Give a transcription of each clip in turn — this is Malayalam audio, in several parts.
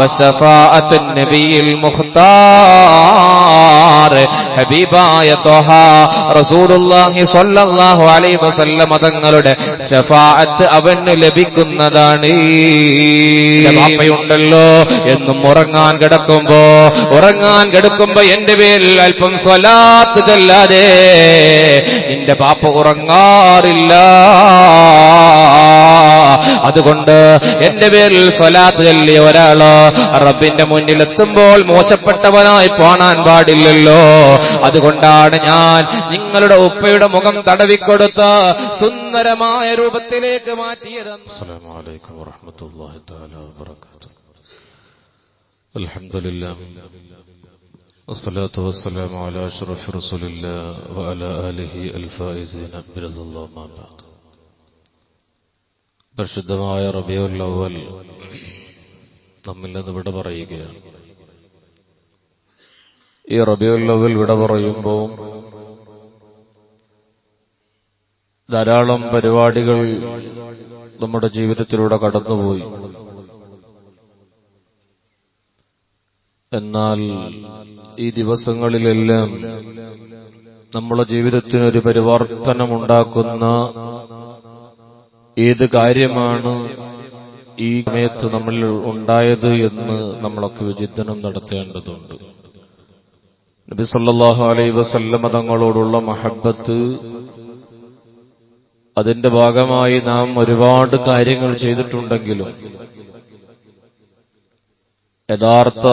وشفاعة النبي المختار. ഹബീബായ തൊഹ. റസൂലുള്ളാഹി സ്വല്ലല്ലാഹു അലൈഹി വസല്ലമ തങ്ങളുടെ ശഫാഅത്ത് അവന് ലഭിക്കുന്നതാണ്. ബാപ്പയുണ്ടല്ലോ എന്നും ഉറങ്ങാൻ കിടക്കുമ്പോ ഉറങ്ങാൻ കിടക്കുമ്പോ എന്റെ പേരിൽ അല്പം സ്വലാത്ത് ചൊല്ലാതെ നിന്റെ പാപ്പ ഉറങ്ങാറില്ല. അതുകൊണ്ട് എന്റെ പേരിൽ സ്വലാത്ത് ചൊല്ലിയ ഒരാൾ റബ്ബിന്റെ മുന്നിലെത്തുമ്പോൾ മോശപ്പെട്ടവനായി പോണാൻ പാടില്ലല്ലോ. അതുകൊണ്ടാണ് ഞാൻ നിങ്ങളുടെ ഉപ്പയുടെ മുഖം തടവിക്കൊടുത്ത് സുന്ദരമായ രൂപത്തിലേക്ക് മാറ്റിയത് السلام عليكم ورحمة الله تعالى وبركاته الحمد لله والصلاة والسلام على أشرف رسول الله وعلى آله الفائزين برضا الله ما بعد പരിശുദ്ധമായ റബിയുൽ അവൽ നമ്മിൽ നിന്ന് വിട പറയുകയാണ് ഈ റബിയുള്ളവിൽ വിട പറയുമ്പോൾ ധാരാളം പരിപാടികൾ നമ്മുടെ ജീവിതത്തിലൂടെ കടന്നുപോയി. എന്നാൽ ഈ ദിവസങ്ങളിലെല്ലാം നമ്മുടെ ജീവിതത്തിനൊരു പരിവർത്തനമുണ്ടാക്കുന്ന ഏത് കാര്യമാണ് ഈ സമയത്ത് നമ്മളിൽ ഉണ്ടായത് എന്ന് നമ്മളൊക്കെ വിചിന്തനം നടത്തേണ്ടതുണ്ട്. നബി സല്ലാഹു അലൈ വസല്ലമ തങ്ങളോടുള്ള മഹബത്ത്. അതിന്റെ ഭാഗമായി നാം ഒരുപാട് കാര്യങ്ങൾ ചെയ്തിട്ടുണ്ടെങ്കിലും യഥാർത്ഥ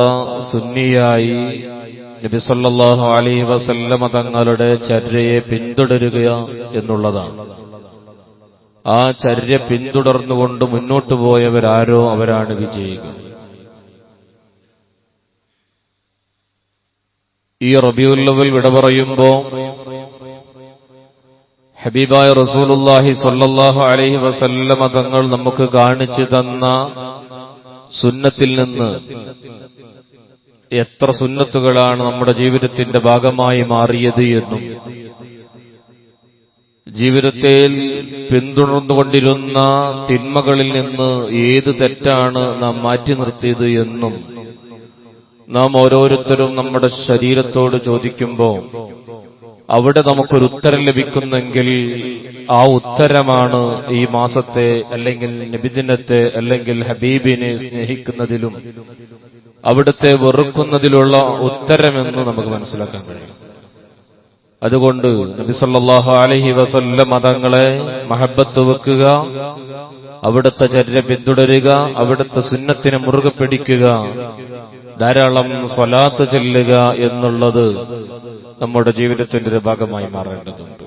സുന്നിയായി നബി സല്ലല്ലാഹു അലൈഹി വസല്ലമ തങ്ങളുടെ ചര്യയെ പിന്തുടരുക എന്നുള്ളതാണ്. ആ ചര്യ പിന്തുടർന്നുകൊണ്ട് മുന്നോട്ടു പോയവരാരോ അവരാണ് വിജയികൾ. ഈ റബിയുല്ലവൽ വിട പറയുമ്പോ ഹബീബായ റസൂലുല്ലാഹി സ്വല്ലല്ലാഹു അലൈഹി വസല്ലമ തങ്ങൾ നമുക്ക് കാണിച്ചു തന്ന സുന്നത്തിൽ നിന്ന് എത്ര സുന്നത്തുകളാണ് നമ്മുടെ ജീവിതത്തിന്റെ ഭാഗമായി മാറിയത് എന്നും ജീവിതത്തിൽ പിന്തുടർന്നുകൊണ്ടിരുന്ന തിന്മകളിൽ നിന്ന് ഏത് തെറ്റാണ് നാം മാറ്റി നിർത്തിയത് എന്നും നാം ഓരോരുത്തരും നമ്മുടെ ശരീരത്തോട് ചോദിക്കുമ്പോൾ അവിടെ നമുക്കൊരു ഉത്തരം ലഭിക്കുന്നെങ്കിൽ ആ ഉത്തരമാണ് ഈ മാസത്തെ അല്ലെങ്കിൽ നബിദിനത്തെ അല്ലെങ്കിൽ ഹബീബിനെ സ്നേഹിക്കുന്നതിലും അവിടുത്തെ വെറുക്കുന്നതിലുള്ള ഉത്തരമെന്ന് നമുക്ക് മനസ്സിലാക്കാൻ കഴിയും. അതുകൊണ്ട് നബിസല്ലാഹു അലഹി വസല്ല മതങ്ങളെ മഹബത്ത് വെക്കുക അവിടുത്തെ ചര്യ പിന്തുടരുക അവിടുത്തെ സുന്നത്തിനെ മുറുകെ പിടിക്കുക ധാരാളം സ്വലാത്ത് ചെല്ലുക എന്നുള്ളത് നമ്മുടെ ജീവിതത്തിന്റെ ഒരു ഭാഗമായി മാറേണ്ടതുണ്ട്.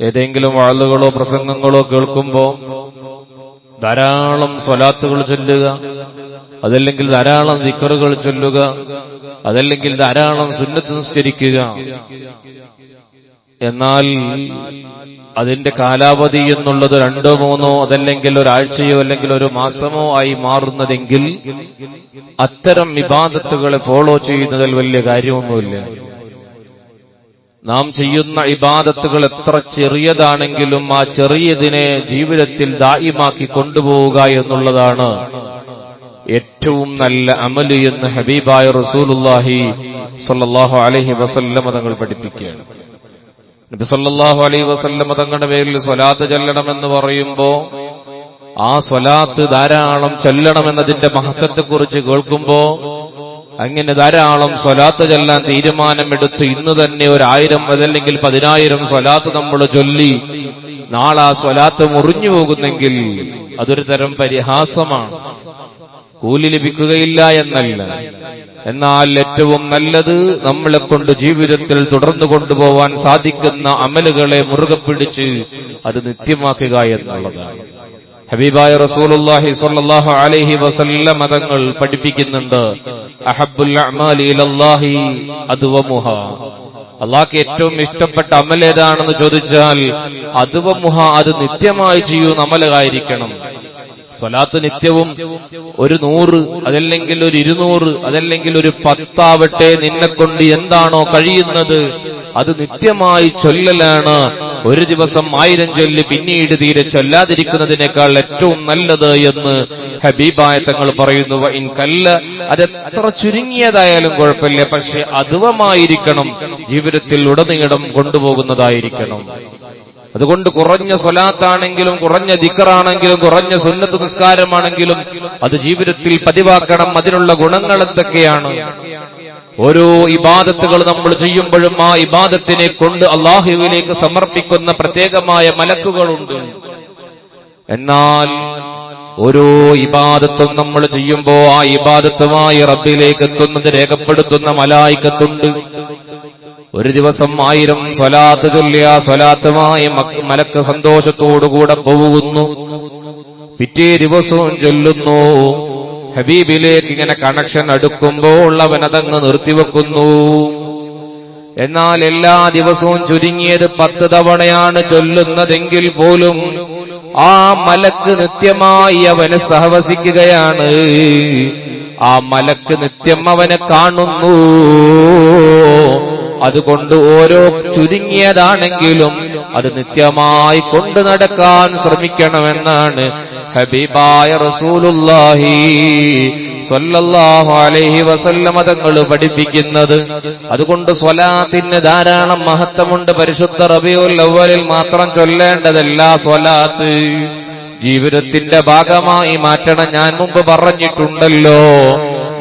ഏതെങ്കിലും ആളുകളോ പ്രസംഗങ്ങളോ കേൾക്കുമ്പോൾ ധാരാളം സ്വലാത്തുകൾ ചൊല്ലുക അതല്ലെങ്കിൽ ധാരാളം ദിക്കറുകൾ ചൊല്ലുക അതല്ലെങ്കിൽ ധാരാളം സുന്നത്ത് നിസ്കരിക്കുക എന്നാൽ അതിന്റെ കാലാവധി എന്നുള്ളത് രണ്ടോ മൂന്നോ അതല്ലെങ്കിൽ ഒരാഴ്ചയോ അല്ലെങ്കിൽ ഒരു മാസമോ ആയി മാറുന്നതെങ്കിൽ അത്തരം ഇബാദത്തുകളെ ഫോളോ ചെയ്യുന്നതിൽ വലിയ കാര്യമൊന്നുമില്ല. നാം ചെയ്യുന്ന ഇബാദത്തുകൾ എത്ര ചെറിയതാണെങ്കിലും ആ ചെറിയതിനെ ജീവിതത്തിൽ ദായിമാക്കി കൊണ്ടുപോവുക എന്നുള്ളതാണ് ഏറ്റവും നല്ല അമൽ എന്ന് ഹബീബായ റസൂലുല്ലാഹി അലഹി വസല്ലമ തങ്ങൾ പഠിപ്പിക്കുകയാണ്. നബി സല്ലല്ലാഹു അലൈഹി വസല്ലമ തങ്ങളുടെ പേരിൽ സ്വലാത്ത് ചെല്ലണമെന്ന് പറയുമ്പോ ആ സ്വലാത്ത് ധാരാളം ചെല്ലണമെന്നതിന്റെ മഹത്വത്തെക്കുറിച്ച് കേൾക്കുമ്പോ അങ്ങനെ ധാരാളം സ്വലാത്ത് ചെല്ലാൻ തീരുമാനമെടുത്ത് ഇന്ന് തന്നെ ഒരായിരം അതല്ലെങ്കിൽ പതിനായിരം സ്വലാത്ത് നമ്മൾ ചൊല്ലി നാളെ ആ സ്വലാത്ത് മുറിഞ്ഞു പോകുന്നെങ്കിൽ അതൊരു തരം പരിഹാസമാണ്. കൂലി ലഭിക്കുകയില്ല എന്നല്ല. എന്നാൽ ഏറ്റവും നല്ലത് നമ്മളെ കൊണ്ട് ജീവിതത്തിൽ തുടർന്നു കൊണ്ടുപോവാൻ സാധിക്കുന്ന അമലുകളെ മുറുകെ പിടിച്ച് അത് നിത്യമാക്കുക എന്നുള്ളതാണ്. ഹബീബായ റസൂലുള്ളാഹി സ്വല്ലല്ലാഹു അലൈഹി വസല്ലം മതങ്ങൾ പഠിപ്പിക്കുന്നുണ്ട് അമാലി ഇലല്ലാഹി അദ്വമുഹ. അള്ളാഹ്ക്ക് ഏറ്റവും ഇഷ്ടപ്പെട്ട അമൽ ഏതാണെന്ന് ചോദിച്ചാൽ അദ്വമുഹ അത് നിത്യമായി ചെയ്യുന്ന അമലായിരിക്കണം. സ്വലാത്ത് നിത്യവും ഒരു നൂറ് അതല്ലെങ്കിൽ ഒരു ഇരുന്നൂറ് അതല്ലെങ്കിൽ ഒരു പത്താവട്ടെ നിന്നെ കൊണ്ട് എന്താണോ കഴിയുന്നത് അത് നിത്യമായി ചൊല്ലലാണ്. ഒരു ദിവസം ആയിരം ചൊല്ല് പിന്നീട് തീരെ ചൊല്ലാതിരിക്കുന്നതിനേക്കാൾ ഏറ്റവും നല്ലത് എന്ന് ഹബീബായ തങ്ങൾ പറയുന്നു. ഇൻ കല്ല് അത് എത്ര ചുരുങ്ങിയതായാലും കുഴപ്പമില്ല പക്ഷെ അതുവമായിരിക്കണം ജീവിതത്തിൽ ഉടനീളം കൊണ്ടുപോകുന്നതായിരിക്കണം. അതുകൊണ്ട് കുറഞ്ഞ സ്വലാത്താണെങ്കിലും കുറഞ്ഞ ദിക്കറാണെങ്കിലും കുറഞ്ഞ സുന്നത്ത് നിസ്കാരമാണെങ്കിലും അത് ജീവിതത്തിൽ പതിവാക്കണം. അതിനുള്ള ഗുണങ്ങൾ എന്തൊക്കെയാണ്? ഓരോ ഇബാദത്തുകൾ നമ്മൾ ചെയ്യുമ്പോഴും ആ ഇബാദത്തിനെ കൊണ്ട് അള്ളാഹുവിലേക്ക് സമർപ്പിക്കുന്ന പ്രത്യേകമായ മലക്കുകളുണ്ട്. എന്നാൽ ഓരോ ഇബാദത്തും നമ്മൾ ചെയ്യുമ്പോ ആ ഇബാദത്തുമായി റബ്ബിലേക്ക് എത്തുന്നത് രേഖപ്പെടുത്തുന്ന മലായിക്കത്തുണ്ട്. ഒരു ദിവസം ആയിരം സ്വലാത്ത് ചൊല്ലിയ സ്വലാത്തുമായി മലക്ക് സന്തോഷത്തോടുകൂടെ പോകുന്നു പിറ്റേ ദിവസവും ചൊല്ലുന്നു. ഹബീബിലേക്ക് ഇങ്ങനെ കണക്ഷൻ അടുക്കുമ്പോൾ അവൻ അതങ്ങ് നിർത്തിവെക്കുന്നു. എന്നാൽ എല്ലാ ദിവസവും ചുരുങ്ങിയത് പത്ത് തവണയാണ് ചൊല്ലുന്നതെങ്കിൽ പോലും ആ മലക്ക് നിത്യമായി അവന് സഹവസിക്കുകയാണ്. ആ മലക്ക് നിത്യം അവനെ കാണുന്നു. അതുകൊണ്ട് ഓരോ ചുരുങ്ങിയതാണെങ്കിലും അത് നിത്യമായി കൊണ്ടു നടക്കാൻ ശ്രമിക്കണമെന്നാണ് ഹബീബായ റസൂലുല്ലാഹി സ്വല്ലല്ലാഹു അലൈഹി വസല്ലമ തങ്ങൾ പഠിപ്പിക്കുന്നത്. അതുകൊണ്ട് സ്വലാത്തിന് ധാരാളം മഹത്വമുണ്ട്. പരിശുദ്ധ റബിയുൽ അവലിൽ മാത്രം ചൊല്ലേണ്ടതല്ല സ്വലാത്ത്. ജീവിതത്തിന്റെ ഭാഗമായി മാറ്റണം ഞാൻ മുമ്പ് പറഞ്ഞിട്ടുണ്ടല്ലോ.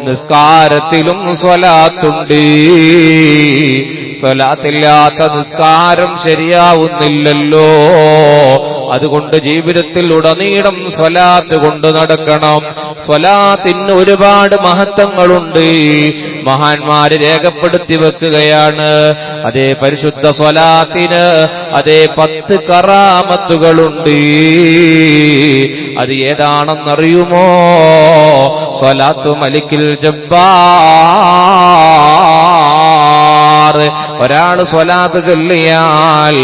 നിസ്കാരത്തിലും സ്വലാത്തുണ്ട്. സ്വലാത്തില്ലാത്ത നിസ്കാരം ശരിയാവുന്നില്ലല്ലോ. അതുകൊണ്ട് ജീവിതത്തിൽ ഉടനീളം സ്വലാത്ത് കൊണ്ട് നടക്കണം. സ്വലാത്തിന് ഒരുപാട് മഹത്വങ്ങളുണ്ട്. മഹാന്മാര് രേഖപ്പെടുത്തി വെക്കുകയാണ്. അതേ പരിശുദ്ധ സ്വലാത്തിന് അതേ പത്ത് കറാമത്തുകളുണ്ട്. അത് ഏതാണെന്നറിയുമോ? സ്വലാത്തു മലിക്കിൽ ജബ്ബാർ. ഒരാൾ സ്വലാത്ത് ചൊല്ലിയാൽ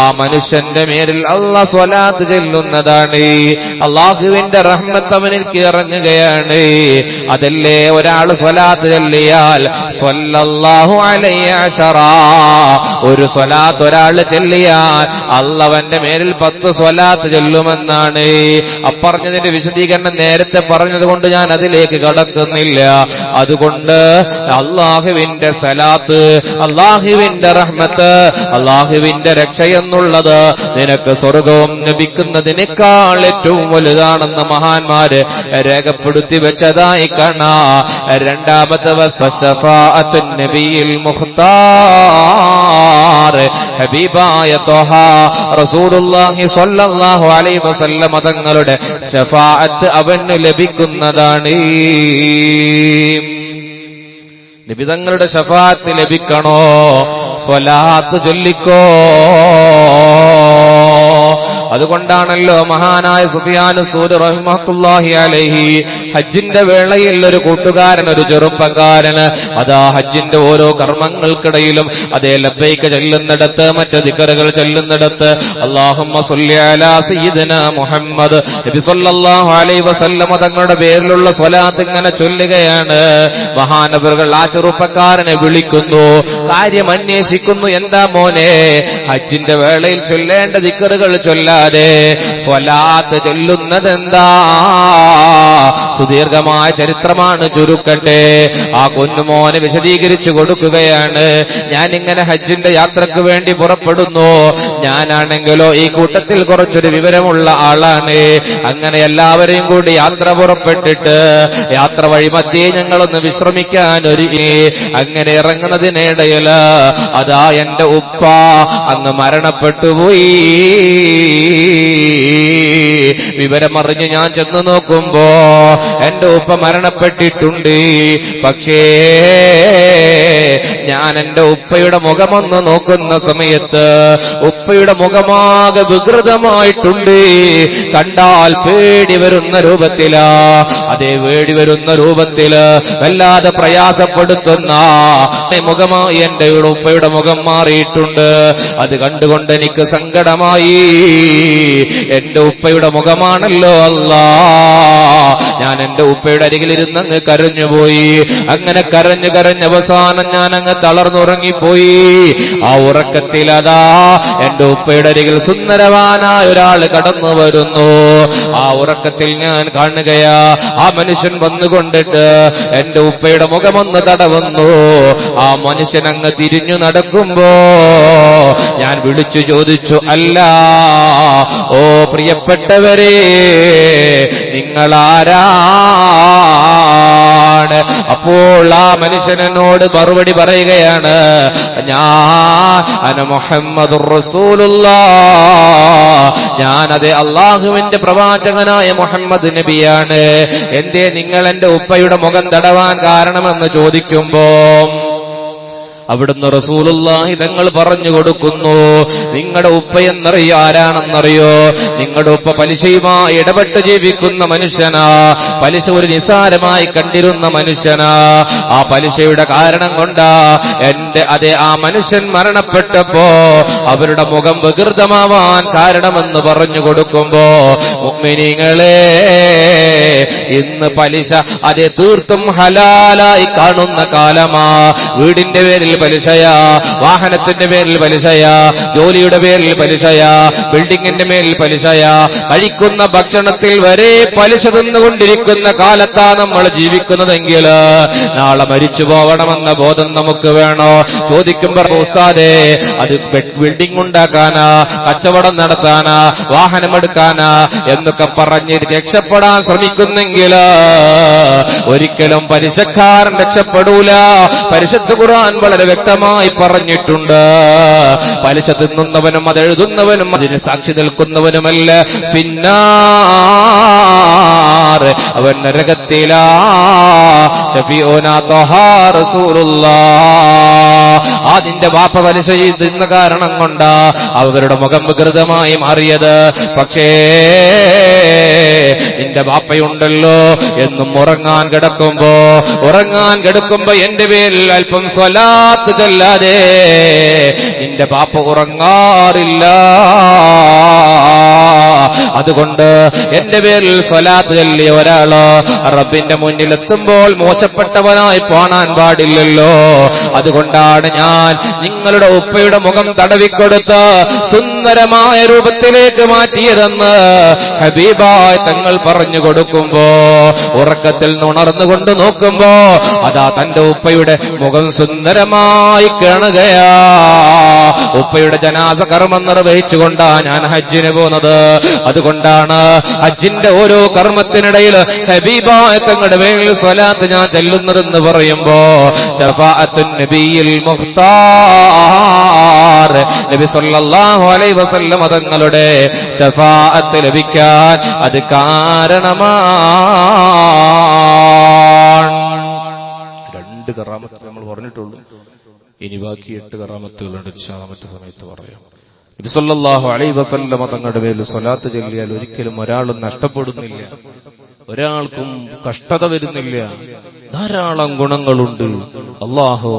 ആ മനുഷ്യന്റെ മേലിൽ അല്ല സ്വലാത്ത് ചെല്ലുന്നതാണ്. അള്ളാഹുവിന്റെ റഹ്മത്ത് അവനിൽ ഇറങ്ങുകയാണ്. അതല്ലേ ഒരാൾ സ്വലാത്ത് ചൊല്ലിയാൽ സ്വല്ലല്ലാഹു അലൈഹി അശറാ ഒരു സ്വലാത്ത് ഒരാൾ ചെല്ലിയാൽ അള്ളവന്റെ മേലിൽ പത്ത് സ്വലാത്ത് ചൊല്ലുമെന്നാണ്. അപ്പറഞ്ഞതിന്റെ വിശദീകരണം നേരത്തെ പറഞ്ഞതുകൊണ്ട് ഞാൻ അതിലേക്ക് കടക്കുന്നില്ല. അതുകൊണ്ട് അള്ളാഹുവിന്റെ സലാത്ത് അള്ളാഹുവിന്റെ റഹ്മത്ത് അള്ളാഹുവിന്റെ രക്ഷ എന്നുള്ളത് നിനക്ക് സ്വർഗവും ലഭിക്കുന്നതിനേക്കാൾ ഏറ്റവും വലുതാണെന്ന് മഹാന്മാര് രേഖപ്പെടുത്തി വെച്ചതായി കാണാ. രണ്ടാമത്തെ നബിയിൽ ഹബീബായ ത്വഹ റസൂലുള്ളാഹി സ്വല്ലല്ലാഹു അലൈഹി വസല്ലമ തങ്ങളുടെ ശഫാഅത്ത് അവന് ലഭിക്കുന്നതാണ്. നിബിതങ്ങളുടെ ശഫാത്ത് ലഭിക്കണോ? സ്വലാത്ത് ചൊല്ലിക്കോ? അതുകൊണ്ടാണല്ലോ മഹാനായ സുഫിയാനു സൂര് റഹ്മത്തുല്ലാഹി അലഹി ഹജ്ജിന്റെ വേളയിൽ ഒരു കൂട്ടുകാരൻ ഒരു ചെറുപ്പക്കാരന് അതാ ഹജ്ജിന്റെ ഓരോ കർമ്മങ്ങൾക്കിടയിലും അതേ ലബ്ബൈക്ക് ചെല്ലുന്നിടത്ത് മറ്റ് ദിക്കറുകൾ ചെല്ലുന്നിടത്ത് അള്ളാഹുമ്മ അലാ മുഹമ്മദ്. അലൈഹി വസല്ലമ തങ്ങളുടെ പേരിലുള്ള സ്വലാത്ത് ഇങ്ങനെ ചൊല്ലുകയാണ്. മഹാനവറുകൾ ആ ചെറുപ്പക്കാരനെ വിളിക്കുന്നു കാര്യം അന്വേഷിക്കുന്നു എന്താ മോനെ? ഹജ്ജിന്റെ വേളയിൽ ചൊല്ലേണ്ട ദിക്കറുകൾ ചൊല്ലാതെ സ്വലാത്ത് ചൊല്ലുന്നതെന്താ? സുദീർഘമായ ചരിത്രമാണ് ചുരുക്കട്ടെ. ആ കൊന്നുമോനെ വിശദീകരിച്ചു കൊടുക്കുകയാണ്. ഞാൻ ഇങ്ങനെ ഹജ്ജിന്റെ യാത്രയ്ക്ക് വേണ്ടി പുറപ്പെടുന്നു. ഞാനാണെങ്കിലോ ഈ കൂട്ടത്തിൽ കുറച്ചൊരു വിവരമുള്ള ആളാണ്. അങ്ങനെ എല്ലാവരെയും കൂടി യാത്ര പുറപ്പെട്ടിട്ട് യാത്ര വഴി മധ്യേ ഞങ്ങളൊന്ന് വിശ്രമിക്കാൻ ഒരു അങ്ങനെ ഇറങ്ങുന്നതിനിടയിൽ അതാ എന്റെ ഉപ്പ അങ്ങ് മരണപ്പെട്ടുപോയി വിവരമറിഞ്ഞ് ഞാൻ ചെന്ന് നോക്കുമ്പോ എന്റെ ഉപ്പ മരണപ്പെട്ടിട്ടുണ്ട്. പക്ഷേ ഞാൻ എന്റെ ഉപ്പയുടെ മുഖമൊന്ന് നോക്കുന്ന സമയത്ത് ഉപ്പയുടെ മുഖമാകെ വികൃതമായിട്ടുണ്ട്. കണ്ടാൽ പേടി വരുന്ന രൂപത്തിലാ. അതേ പേടി വരുന്ന രൂപത്തിൽ വല്ലാതെ പ്രയാസപ്പെടുത്തുന്ന മുഖമായി എന്റെ ഉപ്പയുടെ മുഖം മാറിയിട്ടുണ്ട്. അത് കണ്ടുകൊണ്ട് എനിക്ക് സങ്കടമായി. എന്റെ ഉപ്പയുടെ മുഖമാണല്ലോ അല്ലാ ഞാൻ എന്റെ ഉപ്പയുടെ അരികിലിരുന്ന് അങ്ങ് കരഞ്ഞുപോയി. അങ്ങനെ കരഞ്ഞു കരഞ്ഞ് അവസാനം ഞാൻ അങ്ങ് തളർന്നുറങ്ങിപ്പോയി. ആ ഉറക്കത്തിൽ അതാ എന്റെ ഉപ്പയുടെ അരികിൽ സുന്ദരവാനായ ഒരാൾ കടന്നു വരുന്നു. ആ ഉറക്കത്തിൽ ഞാൻ കാണുകയാ ആ മനുഷ്യൻ വന്നുകൊണ്ടിട്ട് എന്റെ ഉപ്പയുടെ മുഖമൊന്ന് തടവുന്നു. ആ മനുഷ്യൻ അങ്ങ് തിരിഞ്ഞു നടക്കുമ്പോ ഞാൻ വിളിച്ചു ചോദിച്ചു അല്ല ഓ പ്രിയപ്പെട്ടവരെ നിങ്ങളാരാണ്? അപ്പോൾ ആ മനുഷ്യനോട് മറുപടി പറയുകയാണ് ഞാൻ മുഹമ്മദ് റസൂലുള്ള. അള്ളാഹുവിന്റെ പ്രവാചകനായ മുഹമ്മദ് നബിയാണ്. എന്തേ നിങ്ങൾ എന്റെ ഉപ്പയുടെ മുഖം തടവാൻ കാരണമെന്ന് ചോദിക്കുമ്പോ അവിടുന്ന് റസൂലുള്ളാഹി തങ്ങൾ പറഞ്ഞു കൊടുക്കുന്നു നിങ്ങളുടെ ഉപ്പ എന്നറിയോ? ആരാണെന്നറിയോ? നിങ്ങളുടെ ഉപ്പ പലിശയുമായി ഇടപെട്ട് ജീവിക്കുന്ന മനുഷ്യനാ. പലിശ ഒരു നിസാരമായി കണ്ടിരുന്ന മനുഷ്യനാ. ആ പലിശയുടെ കാരണം കൊണ്ടാ എന്റെ അതെ ആ മനുഷ്യൻ മരണപ്പെട്ടപ്പോ അവരുടെ മുഖം വികൃതമാവാൻ കാരണമെന്ന് പറഞ്ഞു കൊടുക്കുമ്പോ മുഅ്മിനീങ്ങളെ ഇന്ന് പലിശ അതെ തീർത്തും ഹലാലായി കാണുന്ന കാലമാ. വീടിന്റെ പേരിൽ പലിശയാ വാഹനത്തിന്റെ പേരിൽ പലിശയാ ജോലിയുടെ പേരിൽ പലിശയാ ബിൽഡിങ്ങിന്റെ മേൽ പലിശയാ. കഴിക്കുന്ന ഭക്ഷണത്തിൽ വരെ പലിശ തിന്നുകൊണ്ടിരിക്കുന്ന കാലത്താ നമ്മൾ ജീവിക്കുന്നതെങ്കിൽ നാളെ മരിച്ചു പോകണമെന്ന ബോധം നമുക്ക് വേണോ? ചോദിക്കുമ്പോൾ ഉസ്താദേ അത് ബിൽഡിംഗ് ഉണ്ടാക്കാനാ കച്ചവടം നടത്താനാ വാഹനമെടുക്കാനാ എന്നൊക്കെ പറഞ്ഞ് രക്ഷപ്പെടാൻ ശ്രമിക്കുന്നെങ്കിൽ ഒരിക്കലും പലിശക്കാരൻ രക്ഷപ്പെടൂല. പരിശുദ്ധ ഖുർആൻ വളരെ വ്യക്തമായി പറഞ്ഞിട്ടുണ്ട്. പലിശ തിന്നുന്നവനും അത് എഴുതുന്നവനും അതിന് സാക്ഷി നിൽക്കുന്നവനുമല്ല. പിന്നാറ് അവൻ നരകത്തിലാ. അതിന്റെ വാപ്പ പലിശ തിന്ന കാരണം കൊണ്ടാ അവരുടെ മുഖം വികൃതമായി മാറിയത്. പക്ഷേ നിന്റെ ബാപ്പയുണ്ടല്ലോ എന്നും ഉറങ്ങാൻ കിടക്കുമ്പോ ഉറങ്ങാൻ കിടക്കുമ്പോ എന്റെ പേരിൽ അല്പം സ്വലാത്ത് ചൊല്ലാതെ നിന്റെ ബാപ്പ ഉറങ്ങാറില്ല. അതുകൊണ്ട് എന്റെ പേരിൽ സ്വലാത്ത് ചൊല്ലിയ ഒരാൾ റബ്ബിന്റെ മുന്നിൽ എത്തുമ്പോൾ മോശപ്പെട്ടവനായി കാണാൻ പാടില്ലല്ലോ. അതുകൊണ്ടാണ് ഞാൻ നിങ്ങളുടെ ഉപ്പയുടെ മുഖം തടവിക്കൊടുത്ത് സുന്ദരമായ രൂപത്തിലേക്ക് മാറ്റിയതെന്ന് ഹബീബായ് തങ്ങൾ പറഞ്ഞു കൊടുക്കുമ്പോ ഉറക്കത്തിൽ നുണർന്നുകൊണ്ട് നോക്കുമ്പോ അതാ തന്റെ ഉപ്പയുടെ മുഖം സുന്ദരമായി കാണുകയാ. ഉപ്പയുടെ ജനാസ കർമ്മം നിർവഹിച്ചുകൊണ്ടാ ഞാൻ ഹജ്ജിന് പോകുന്നത് അതുകൊണ്ടാണ് അജിന്റെ ഓരോ കർമ്മത്തിനിടയിൽ ഹബീബായ തങ്ങളുടെ മേലിൽ സ്വലാത്ത് ഞാൻ ചെല്ലുന്നതെന്ന് പറയുമ്പോ മതങ്ങളുടെ മുഖ്താർ നബി അലൈഹി തങ്ങളുടെ ശഫാഅത്ത് ലഭിക്കാൻ അത് കാരണമാണ്. രണ്ട് കറാമത്ത് നമ്മൾ പറഞ്ഞിട്ടുള്ളൂ. ഇനി ബാക്കി എട്ട് കറാമത്തുകളുണ്ട്. മറ്റു സമയത്ത് പറയാം. നബിസല്ലാഹു അലൈ വസല്ലമ തങ്ങളുടെ പേരിൽ സ്വലാത്ത് ചൊല്ലിയാൽ ഒരിക്കലും ഒരാളും നഷ്ടപ്പെടുന്നില്ല. ഒരാൾക്കും കഷ്ടത വരുന്നില്ല. ധാരാളം ഗുണങ്ങളുണ്ട്. അള്ളാഹു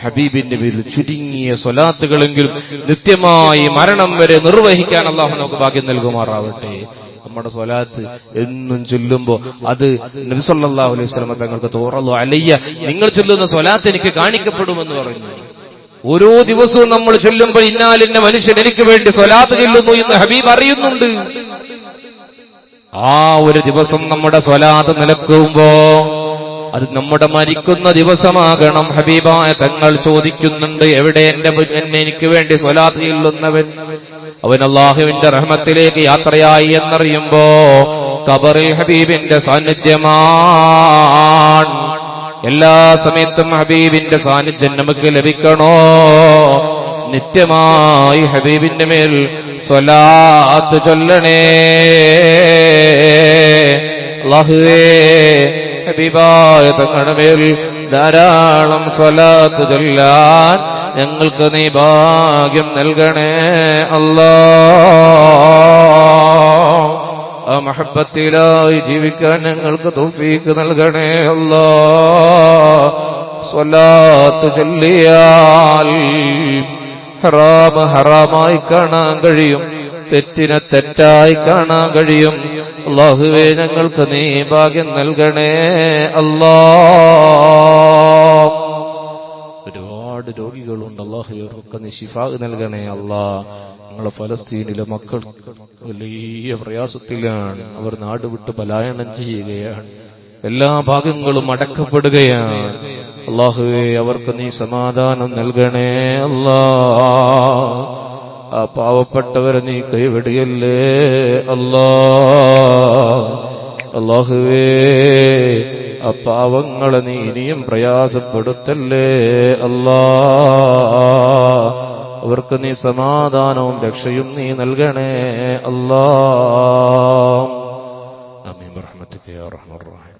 ഹബീബിന്റെ പേരിൽ ചുരുങ്ങിയ സ്വലാത്തുകളെങ്കിലും നിത്യമായി മരണം വരെ നിർവഹിക്കാൻ അള്ളാഹു നമുക്ക് ഭാഗ്യം നൽകുമാറാവട്ടെ. നമ്മുടെ സ്വലാത്ത് എന്നും ചൊല്ലുമ്പോ അത് നബിസല്ലാഹു അലൈഹി സ്വലമ തങ്ങൾക്ക് തോറല്ലോ അലയ്യ നിങ്ങൾ ചൊല്ലുന്ന സ്വലാത്ത് എനിക്ക് കാണിക്കപ്പെടുമെന്ന് പറഞ്ഞു. ഓരോ ദിവസവും നമ്മൾ ചൊല്ലുമ്പോൾ ഇന്നാലിന്ന മനുഷ്യൻ എനിക്ക് വേണ്ടി സ്വലാത്ത് ചൊല്ലുന്നു എന്ന് ഹബീബ് അറിയുന്നുണ്ട്. ആ ഒരു ദിവസം നമ്മുടെ സ്വലാത്ത് നിലക്കുമ്പോ അത് നമ്മുടെ മരിക്കുന്ന ദിവസമാകണം. ഹബീബായ തങ്ങൾ ചോദിക്കുന്നുണ്ട് എവിടെ എന്റെ എന്നെ എനിക്ക് വേണ്ടി സ്വലാത്ത് ചൊല്ലുന്നവൻ? അവൻ അള്ളാഹുവിന്റെ റഹ്മത്തിലേക്ക് യാത്രയായി എന്നറിയുമ്പോ കബറിൽ ഹബീബിന്റെ സാന്നിധ്യമാണ് എല്ലാ സമയത്തും ഹബീബിന്റെ സാന്നിധ്യം നമുക്ക് ലഭിക്കണോ? നിത്യമായി ഹബീബിന്റെ മേൽ സ്വലാത്ത് ചൊല്ലണേ. അല്ലാഹുവേ ഹബീബായ തങ്ങളുടെ മേൽ ധാരാളം സ്വലാത്ത് ചൊല്ലാൻ ഞങ്ങൾക്ക് നീ ഭാഗ്യം നൽകണേ. അല്ലാ. ആ മഹബത്തിലായി ജീവിക്കാൻ ഞങ്ങൾക്ക് തോഫീക്ക് നൽകണേ അല്ല. സ്വലാത്ത് ചൊല്ലിയാൽ ഹറാമ ഹറാമായി കാണാൻ കഴിയും. തെറ്റിനെ തെറ്റായി കാണാൻ കഴിയും. അള്ളാഹുവേ ഞങ്ങൾക്ക് നീ ഭാഗ്യം നൽകണേ അല്ലാ. ഒരുപാട് രോഗികളുണ്ട്. അള്ളാഹുയൊക്കെ നീ ഷിഫാ നൽകണേ അല്ലാ. ഞങ്ങളെ ഫലസ്തീനിലെ മക്കൾ വലിയ പ്രയാസത്തിലാണ്. അവർ നാട് വിട്ട് പലായനം ചെയ്യുകയാണ്. എല്ലാ ഭാഗങ്ങളും അടക്കപ്പെടുകയാണ്. അള്ളാഹുവേ അവർക്ക് നീ സമാധാനം നൽകണേ അല്ലാ. ആ പാവപ്പെട്ടവരെ നീ കൈവിടിയല്ലേ അല്ലാ. അള്ളാഹുവേ ആ പാവങ്ങളെ നീ ഇനിയും പ്രയാസപ്പെടുത്തല്ലേ അല്ലാ. അവർക്ക് നീ സമാധാനവും രക്ഷയും നീ നൽകണേ. അല്ലാ അമീൻ റഹ്മത്തിക്ക് യാ റഹ്മർ റഹീം.